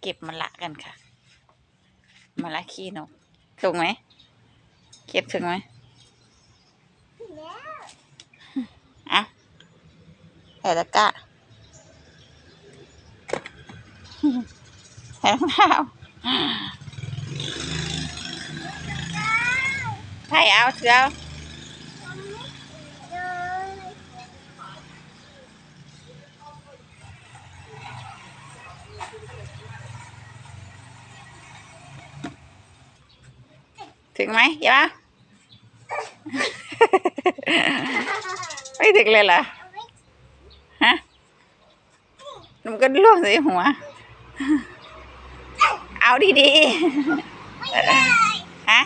เก็บมะละกันค่ะมะละขี้นกถูกไหม เก็บถึงไหมอะใส่ตะกร้าใส่รองเท้าใส่เอาเถือเอา ถึงไหมเดี๋ยวไม่ถึงเลยเหรอฮะมันก็ล่วงใส่หัว เอาดีๆฮะ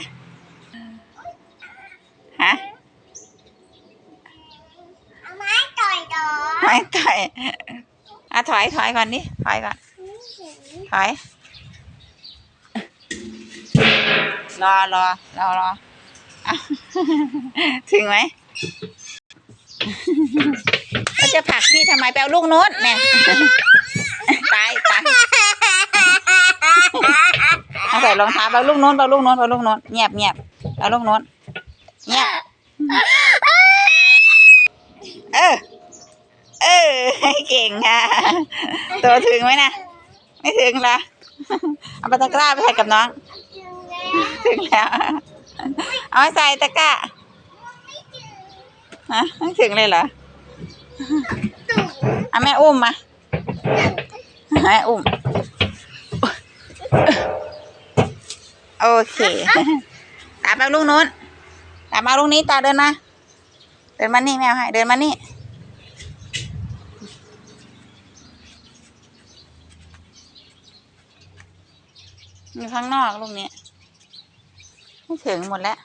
ฮะไม่ต่อยอะถอยถอยก่อนดิถอยก่อนถอย รอรอรอรอถึงไหมก็จะผักพี่ทำไมไปเอาลูกโน้ตเนี่ยตายตายเอาใส่รองเท้าไปเอาลูกโน้ตไปเอาลูกโน้ตไปเอาลูกโน้ตเงียบเงียบเอาลูกโน้ตเงียบเออเออเก่งค่ะตัวถึงไหมนะไม่ถึงละเอาปตะกร้าไปใส่กับน้อง ถึงแล้ว เอาไปใส่ตะกร้าฮะถึงเลยเหรอเอาแม่อุ้มมาแม่อุ้ม โอเค ตามไปลูกนู้น ตามมาลูกนี้ตาเดินมา เดินมานี่แมวให้ เดินมานี่อยู่ข้างนอกลูกนี้ ไม่ถึงหมดแล้ว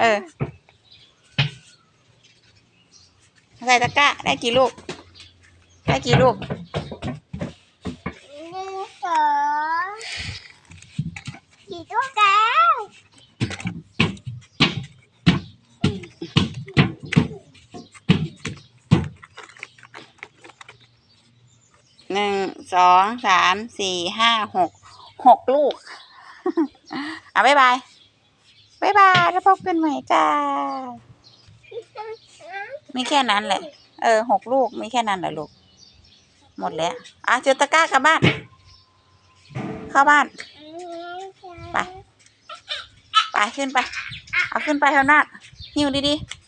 เออใส่ตะกร้าได้กี่ลูก ได้กี่ลูกกี่ตัวแล้วหนึ่งสองสามสี่ห้าหกหกลูก อะบ๊ายบายบ๊ายบายแล้วพบกันใหม่จ้ามีแค่นั้นแหละ เออหกลูกมีแค่นั้นแหละลูก หมดแล้ว อะเจอตะกร้ากลับบ้าน เข้าบ้าน ไป ไปขึ้นไป เอาขึ้นไปเท่านั้นหิวดีๆ